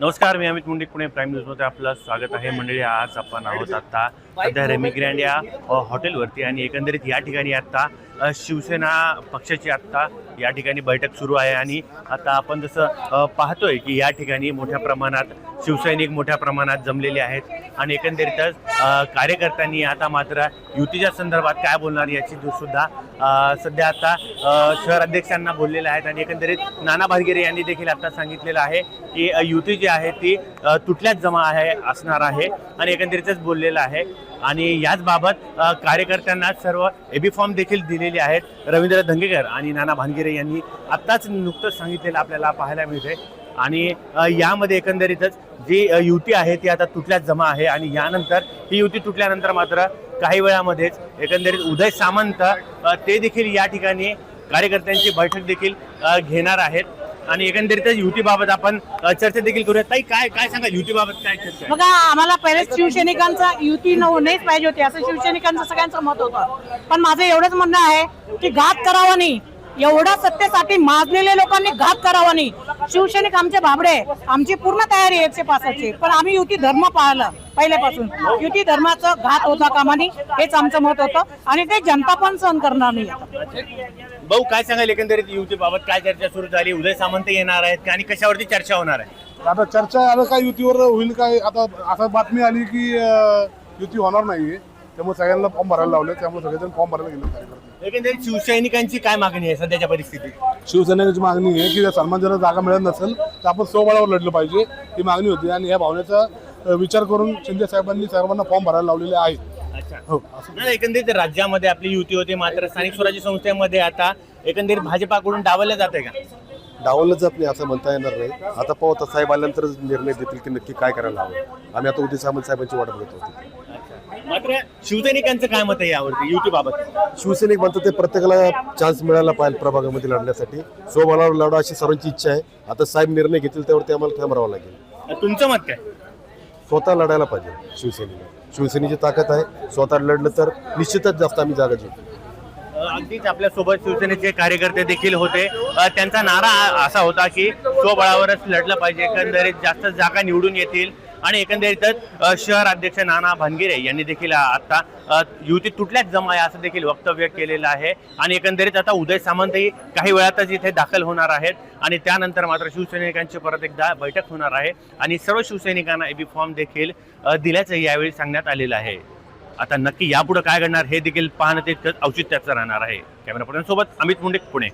नमस्कार मी अमित मुंडे पुणे प्राईम न्यूजमध्ये आपलं स्वागत आहे. मंडळी आज आपण आहोत आता सध्या रेमी ग्रँड या हॉटेलवरती आणि एकंदरीत या ठिकाणी आता अ, शिवसेना पक्षाची आत्ता या ठिकाणी बैठक सुरू आहे आणि आता आपण जसं पाहतोय की या ठिकाणी मोठ्या प्रमाणात शिवसैनिक मोठ्या प्रमाणात जमलेले आहेत आणि एकंदरीतच कार्यकर्त्यांनी आता मात्र युतीच्या संदर्भात काय बोलणार याची सुद्धा सध्या आता शहर अध्यक्षांना बोललेले आहेत आणि एकंदरीत नाना भानगिरे यांनी देखील आता सांगितलेलं आहे की युती जी आहे ती तुटल्याच जमा आहे असणार आहे आणि एकंदरीतच बोललेलं आहे. आणि याचबाबत कार्यकर्त्यांना सर्व एबी फॉर्म देखील दिलेले आहेत रवींद्र धंगेकर आणि नाना भानगिरे यांनी आत्ताच नुकतंच सांगितलेलं आपल्याला पाहायला मिळते आणि यामध्ये एकंदरीतच जी युती आहे ती आता तुटल्याच जमा आहे आणि यानंतर ही युती तुटल्यानंतर मात्र काही वेळामध्येच एकंदरीत उदय सामंत ते देखील या ठिकाणी कार्यकर्त्यांची बैठक देखील घेणार आहेत. आणि एकंदरीतच युतीबाबत आपण अ, चर्चा देखील करूया ताई काय काय सांगा युतीबाबत काय चर्चा आहे? बघा आम्हाला पहिलेच शिवसैनिकांचा युती न होणेच पाहिजे होती. असं शिवसैनिकांचं सगळ्यांचं मत होतं. पण माझं एवढंच म्हणणं आहे की घात करावा नाही. एवढा सत्तेसाठी माजलेल्या लोकांनी घात करावा नाही. शिवसैनिक आमचे भाबडे आमची पूर्ण तयारी आहे एकशे पासष्टची पण आम्ही युती धर्म पाहिलं पहिल्यापासून. युती धर्माचं घात होता कामा नये हेच आमचं मत होतं. आणि ते जनता पण सहन करणार नाही भाऊ काय सांगाल एकंदरीत युतीबाबत? काय चर्चा सुरू झाली? उदय सामंत येणार आहेत का? आणि कशावरती चर्चा होणार आहे? आता चर्चा आता काय युतीवर होईल काय? आता आता बातमी आली की युती होणार नाहीये. त्यामुळे सगळ्यांना फॉर्म भरायला लावले. त्यामुळे सगळेजण फॉर्म भरायला गेले. कार्यकर्ते एकंदरीत शिवसैनिकांची काय मागणी आहे सध्याच्या परिस्थितीत? शिवसेनेची मागणी आहे की जर सन्मानजनक जागा मिळत नसेल तर आपण स्वबळावर लढलं पाहिजे ही मागणी होती. आणि या भावनेचा विचार करून शिंदे साहेबांनी सर्वांना फॉर्म भरायला लावलेले आहेत. अच्छा. हो. नाही, एकंदरीत राज्यामध्ये आपली युती होती मात्र स्थानिक स्वराज्य संस्थेमध्ये आता एकंदरीत भाजपाकडून डावललं जाते का? डावलच जात नाही असं म्हणता येणार नाही. आता पाहू आता साहेब आल्यानंतरच निर्णय देतील की नक्की काय करायला हवं. आम्ही आता उदय सामंत साहेबांची वाट बघत होतो. मात्र शिवसैनिकांचं काय मत आहे यावरती? युतीबाबत शिवसैनिक म्हणतात ते प्रत्येकाला चान्स मिळाला पाहिजे प्रभागामध्ये लढण्यासाठी. स्वबळावर लढा अशी सर्वांची इच्छा आहे. आता साहेब निर्णय घेतील त्यावरती आम्हाला ठाम राहावं लागेल. तुमचं मत काय? स्वतः लढायला पाहिजे शिवसेनेला. शिवसेनेची ताकद आहे. स्वतः लढलं तर निश्चितच जास्त आम्ही जागा जिंकू. अ, अगदीच आपल्यासोबत शिवसेनेचे कार्यकर्ते देखील होते. त्यांचा नारा असा होता की स्वबळावरच लढलं पाहिजे. एकंदरीत जास्त जागा निवडून येतील. आणि एकंदरीतच शहर अध्यक्ष नाना भानगिरे यांनी देखील आता युती तुटल्याच जमा आहे असं देखील वक्तव्य केलेलं आहे. आणि एकंदरीत आता उदय सामंतही काही वेळातच इथे दाखल होणार आहेत. आणि त्यानंतर मात्र शिवसैनिकांची परत एकदा बैठक होणार आहे. आणि सर्व शिवसैनिकांना एबी फॉर्म देखील अ, दिल्याचं यावेळी सांगण्यात आलेलं आहे. आता नक्की यापुढे काय घडणार हे देखील पाहणं तितकंच औचित्याचं राहणार आहे. कॅमेरा पर्यंत सोबत अमित मुंडे पुणे.